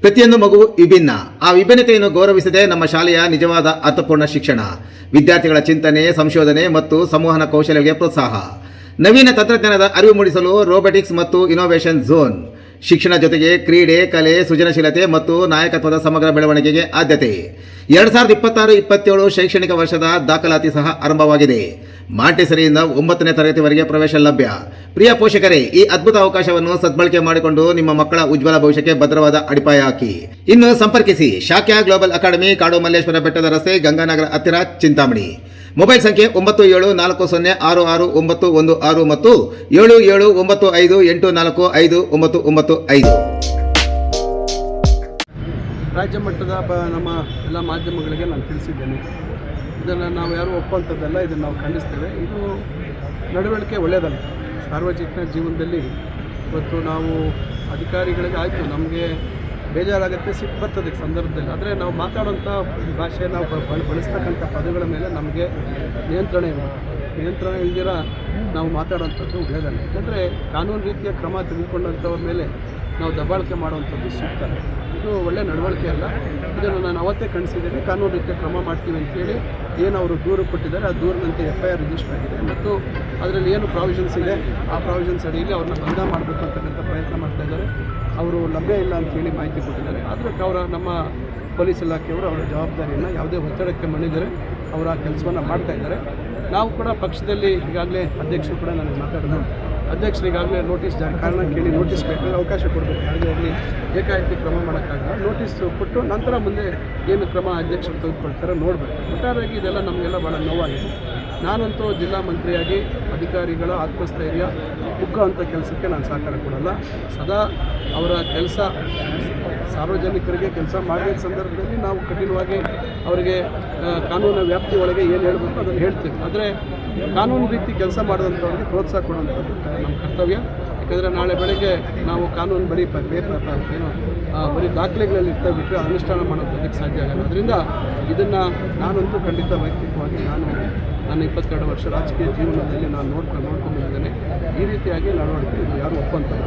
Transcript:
ಪ್ರತಿಯೊಂದು ಮಗು ವಿಭಿನ್ನ. ಆ ವಿಭಿನ್ನತೆಯನ್ನು ಗೌರವಿಸದೆ ನಮ್ಮ ಶಾಲೆಯ ನಿಜವಾದ ಅರ್ಥಪೂರ್ಣ ಶಿಕ್ಷಣ, ವಿದ್ಯಾರ್ಥಿಗಳ ಚಿಂತನೆ, ಸಂಶೋಧನೆ ಮತ್ತು ಸಂವಹನ ಕೌಶಲ್ಯಗಳಿಗೆ ಪ್ರೋತ್ಸಾಹ. ನವೀನ ತಂತ್ರಜ್ಞಾನದ ಅರಿವು ಮೂಡಿಸಲು ರೋಬೋಟಿಕ್ಸ್ ಮತ್ತು ಇನೋವೇಷನ್ ಝೋನ್ ಶಿಕ್ಷಣ ಜೊತೆಗೆ ಕ್ರೀಡೆ, ಕಲೆ, ಸೃಜನಶೀಲತೆ ಮತ್ತು ನಾಯಕತ್ವದ ಸಮಗ್ರ ಬೆಳವಣಿಗೆಗೆ ಆದ್ಯತೆ. ಎರಡು ಸಾವಿರದ ಇಪ್ಪತ್ತಾರು, ಇಪ್ಪತ್ತೇಳು ಶೈಕ್ಷಣಿಕ ವರ್ಷದ ದಾಖಲಾತಿ ಸಹ ಆರಂಭವಾಗಿದೆ. ಮಾಂಟೆಸರಿಯಿಂದ ಒಂಬತ್ತನೇ ತರಗತಿವರೆಗೆ ಪ್ರವೇಶ ಲಭ್ಯ. ಪ್ರಿಯ ಪೋಷಕರೇ, ಈ ಅದ್ಭುತ ಅವಕಾಶವನ್ನು ಸದ್ಬಳಕೆ ಮಾಡಿಕೊಂಡು ನಿಮ್ಮ ಮಕ್ಕಳ ಉಜ್ವಲ ಭವಿಷ್ಯಕ್ಕೆ ಭದ್ರವಾದ ಅಡಿಪಾಯ ಹಾಕಿ. ಇನ್ನು ಸಂಪರ್ಕಿಸಿ, ಶಾಖೆಯ ಗ್ಲೋಬಲ್ ಅಕಾಡೆಮಿ, ಕಾಡು ಮಲ್ಲೇಶ್ವರ ಬೆಟ್ಟದ ರಸ್ತೆ, ಗಂಗಾನಗರ ಹತ್ತಿರ ಚಿಂತಾಮಣಿ. ಮೊಬೈಲ್ ಸಂಖ್ಯೆ ಒಂಬತ್ತು ಏಳು ನಾಲ್ಕು ಸೊನ್ನೆ ಆರು ಆರು ಒಂಬತ್ತು ಒಂದು ಆರು ಮತ್ತು ಏಳು ಏಳು ಒಂಬತ್ತು ಐದು ಎಂಟು ನಾಲ್ಕು ಐದು ಒಂಬತ್ತು ಒಂಬತ್ತು ಐದು. ರಾಜ್ಯ ಮಟ್ಟದ ಬ ನಮ್ಮ ಎಲ್ಲ ಮಾಧ್ಯಮಗಳಿಗೆ ನಾನು ತಿಳಿಸಿದ್ದೇನೆ. ಇದನ್ನು ನಾವು ಯಾರು ಒಪ್ಪುವಂಥದ್ದಲ್ಲ, ಇದನ್ನು ನಾವು ಖಂಡಿಸ್ತೇವೆ. ಇದು ನಡವಳಿಕೆ ಒಳ್ಳೆಯದಲ್ಲ. ಸಾರ್ವಜನಿಕ ಜೀವನದಲ್ಲಿ ಇವತ್ತು ನಾವು ಅಧಿಕಾರಿಗಳಿಗೆ ಆಯಿತು, ನಮಗೆ ಬೇಜಾರಾಗುತ್ತೆ, ಸಿಟ್ಟು ಬರ್ತದೆ ಸಂದರ್ಭದಲ್ಲಿ. ಆದರೆ ನಾವು ಮಾತಾಡೋಂಥ ಭಾಷೆ ನಾವು ಬಳಸ್ತಕ್ಕಂಥ ಪದಗಳ ಮೇಲೆ ನಮಗೆ ನಿಯಂತ್ರಣ ಇರಬೇಕು ನಿಯಂತ್ರಣ ಇಲ್ದಿರ ನಾವು ಮಾತಾಡೋಂಥದ್ದು ಒಳ್ಳೆಯದಲ್ಲ. ಯಾಕಂದರೆ ಕಾನೂನು ರೀತಿಯ ಕ್ರಮ ತೆಗೆದುಕೊಂಡಂಥವ್ರ ಮೇಲೆ ನಾವು ದಬ್ಬಾಳಿಕೆ ಮಾಡುವಂಥದ್ದು ಸೂಕ್ತ. ಇದು ಒಳ್ಳೆ ನಡವಳಿಕೆ ಅಲ್ಲ. ಇದನ್ನು ನಾನು ಅವತ್ತೇ ಖಂಡಿಸಿದ್ದೇನೆ. ಕಾನೂನು ರೀತಿಯ ಕ್ರಮ ಮಾಡ್ತೀವಿ ಅಂತೇಳಿ ಏನು ಅವರು ದೂರು ಕೊಟ್ಟಿದ್ದಾರೆ, ಆ ದೂರಿನಂತೆ ಎಫ್ ಐ ಆರ್ ರಿಜಿಸ್ಟರ್ ಆಗಿದೆ. ಮತ್ತು ಅದರಲ್ಲಿ ಏನು ಪ್ರಾವಿಷನ್ಸ್ ಇದೆ, ಆ ಪ್ರಾವಿಷನ್ಸ್ ಅಡಿಯಲ್ಲಿ ಅವ್ರನ್ನ ಬಂಧ ಮಾಡಬೇಕು ಅಂತಕ್ಕಂಥ ಪ್ರಯತ್ನ ಮಾಡ್ತಾ ಇದ್ದಾರೆ. ಅವರು ಲಭ್ಯ ಇಲ್ಲ ಅಂತೇಳಿ ಮಾಹಿತಿ ಕೊಟ್ಟಿದ್ದಾರೆ. ಆದರೆ ಅವರ ನಮ್ಮ ಪೊಲೀಸ್ ಇಲಾಖೆಯವರು ಅವರ ಜವಾಬ್ದಾರಿಯನ್ನು ಯಾವುದೇ ಒತ್ತಡಕ್ಕೆ ಮಣಿದರೆ ಅವರು ಆ ಕೆಲಸವನ್ನು ಮಾಡ್ತಾ ಇದ್ದಾರೆ. ನಾವು ಕೂಡ ಪಕ್ಷದಲ್ಲಿ ಈಗಾಗಲೇ ಅಧ್ಯಕ್ಷರು ಕೂಡ ನನಗೆ ಮಾತಾಡಿದ್ರು. ಅಧ್ಯಕ್ಷರು ಈಗಾಗಲೇ ನೋಟಿಸ್ ಕಾರಣ ಕೇಳಿ ನೋಟಿಸ್ ಬೇಕಾದ್ರೆ ಅವಕಾಶ ಕೊಡಬೇಕು. ಯಾವುದೇ ಆಗಲಿ ಏಕಾಏಕಿ ಕ್ರಮ ಮಾಡೋಕ್ಕಾಗಲ್ಲ. ನೋಟಿಸ್ ಕೊಟ್ಟು ನಂತರ ಮುಂದೆ ಏನು ಕ್ರಮ ಅಧ್ಯಕ್ಷರು ತೆಗೆದುಕೊಳ್ತಾರೆ ನೋಡಬೇಕು. ಒಟ್ಟಾರೆಯಾಗಿ ಇದೆಲ್ಲ ನಮಗೆಲ್ಲ ಭಾಳ ನೋವಾಗಿದೆ. ನಾನಂತೂ ಜಿಲ್ಲಾ ಮಂತ್ರಿಯಾಗಿ ಅಧಿಕಾರಿಗಳ ಆತ್ಮಸ್ಥೈರ್ಯ ಕುಗ್ಗುವಂಥ ಕೆಲಸಕ್ಕೆ ನಾನು ಸಹಕಾರ ಕೊಡಲ್ಲ. ಸದಾ ಅವರ ಕೆಲಸ ಸಾರ್ವಜನಿಕರಿಗೆ ಕೆಲಸ ಮಾಡಿದ ಸಂದರ್ಭದಲ್ಲಿ ನಾವು ಕಠಿಣವಾಗಿ ಅವರಿಗೆ ಕಾನೂನಿನ ವ್ಯಾಪ್ತಿ ಒಳಗೆ ಏನು ಹೇಳಬೇಕು ಅದನ್ನು ಹೇಳ್ತೀವಿ. ಆದರೆ ಕಾನೂನು ರೀತಿ ಕೆಲಸ ಮಾಡಿದಂಥವ್ರಿಗೆ ಪ್ರೋತ್ಸಾಹ ಕೊಡುವಂಥದ್ದು ನಮ್ಮ ಕರ್ತವ್ಯ. ಯಾಕಂದರೆ ನಾಳೆ ಬೆಳಗ್ಗೆ ನಾವು ಕಾನೂನು ಬರೀ ಏನು ಬರೀ ದಾಖಲೆಗಳಲ್ಲಿ ಇರ್ತಾ ಬಿಟ್ಟರೆ ಅನುಷ್ಠಾನ ಮಾಡೋದಕ್ಕೆ ಸಾಧ್ಯ ಆಗಲ್ಲ. ಅದರಿಂದ ಇದನ್ನು ನಾನಂತೂ ಖಂಡಿತ ವೈಯಕ್ತಿಕವಾಗಿ ನಾನು ನನ್ನ ಇಪ್ಪತ್ತೆರಡು ವರ್ಷ ರಾಜಕೀಯ ಜೀವನದಲ್ಲಿ ನಾನು ನೋಡ್ಕೊಂಡು ನೋಡ್ಕೊಂಡು ಬಂದಿದ್ದೇನೆ ಈ ರೀತಿಯಾಗಿ ನಡವಳಿಕೆ ಯಾರು ಒಪ್ಪಂತಲ್ಲ